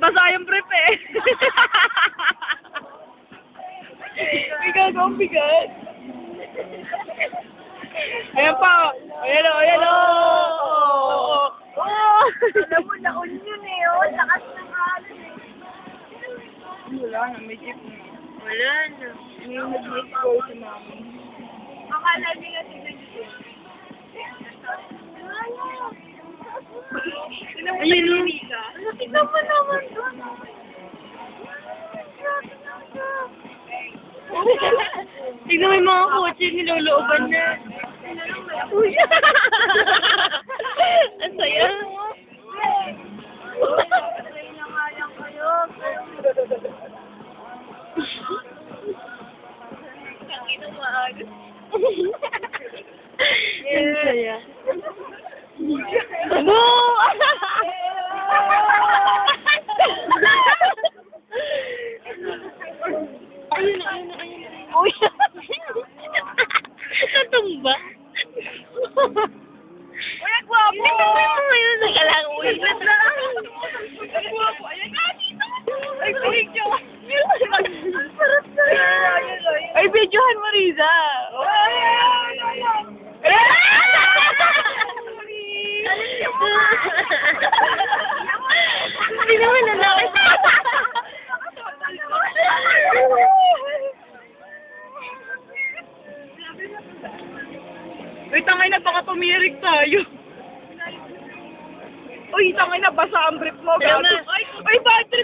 Basa yung brief eh. Ikaw kong oh, bigat. Ayan pa. Oh. Ayan o, ayan o. Alam mo, naon yun eh. Oh. Lakas na halos eh. Wala na, may jeep na. Wala na. May nag-jeep ko si mami. Akala niya si Ayun o. Tignan mo naman doon. Tignan mo yung mga kotse, nilolooban na. Uy! Ang saya. Ang saya. Na. Uy! Natumba. Uy, gwapo! Tingnan mo yung mga yun. Teka lang, uy. Wait lang. Ang gwapo. Ayan nga, dito. Ay, video. Ang sarap na. Ay, videohan mo, Riza. Ay, ay, ay, Uy, tangay na, baka tumirik tayo. Uy, tangay na, basa ang brief mo. Gato. Ay, bad trip